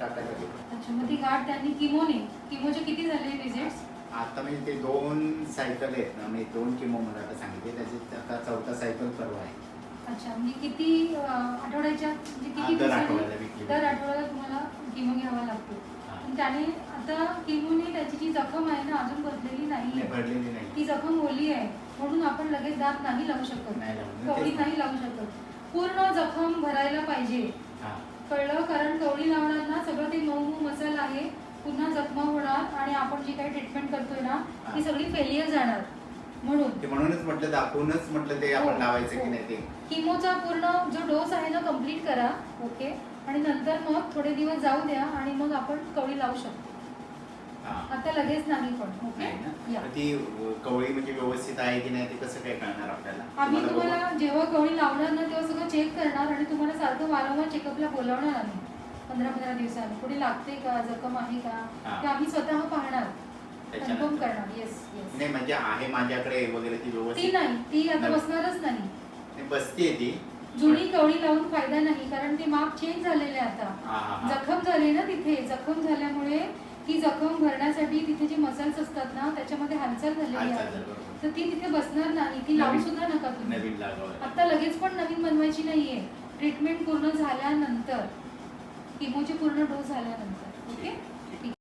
मग अच्छा ती गाठ त्यांनी किमोने किमोचे किती झाले विजिट्स आता म्हणजे ते दोन सायकल आहेत ना म्हणजे दोन किमो मला आता सांगितले त्याचे आता चौथा सायकल परवा आहे. अच्छा म्हणजे किती अं, आठवड्याच्या म्हणजे हा, किती दर दिवसांनी आठवड्याला weekly. दर आठवड्याला तुम्हाला किमो घ्यावा लागतो. हा. पण त्याने आता किमोने त्याची जी जखम आहे ना अजून बदलेली नाही, नाही भरलेली नाही. ती जखम ओली आहे म्हणून आपण लगेच दात नाही लावू शकत. नाही लावू. तेच. नाही लावू शकत. पूर्ण जखम भरायला पाहिजे. हा. कळलं? कारण कवळी लावणार ना सगळं मसाल आहे पुन्हा जखमा होणार आणि आपण जी काही ट्रीटमेंट करतोय ना ती सगळी फेलियर जाणार. म्हणून. म्हणूनच म्हटलं दाखवूनच म्हटलं ते आपण हो, लावायचं की हो. नाही ते. किमोचा पूर्ण जो डोस आहे ना कंप्लीट करा ओके आणि नंतर मग थोडे दिवस जाऊ द्या आणि मग आपण कवळी लावू शकतो. हा. आता लगेच नाही पण ओके ती कवळी म्हणजे व्यवस्थित आहे की नाही ते कसं काय कळणार आपल्याला? आम्ही तुम्हाला जेव्हा कवळी लावणार ना तेव्हा सगळं चेक करणार आणि तुम्हाला सारखं वारंवार चेकअपला बोलावणार आम्ही. पंधरा पंधरा दिवसांनी कुठे लागते का? जखम आहे का. ते आम्ही स्वतः पाहणार. कन्फर्म करणार. येस येस नाही म्हणजे आहे माझ्याकडे वगैरे ती ती व्यवस्थित नाही. ती आता नाही. बसणारच नाही. नाही, बसते ती. जुनी कवळी लावून फायदा नाही कारण ते माप चेंज झालेले आता. हा, हा, हा. जखम झाली ना तिथे. जखम झाल्यामुळे ती जखम भरण्यासाठी तिथे जे मसल्स असतात ना त्याच्यामध्ये हालचाल झालेली हालचाल आहे झाली, बरोबर. तर ती तिथे बसणार नाही. ती लावू नवीन- सुद्धा नका तुम्ही. नवीन लागावं. आता लगेच पण नवीन बनवायची नाहीये. ट्रीटमेंट पूर्ण झाल्यानंतर. किमोचे पूर्ण डोस झाल्यानंतर. ओके?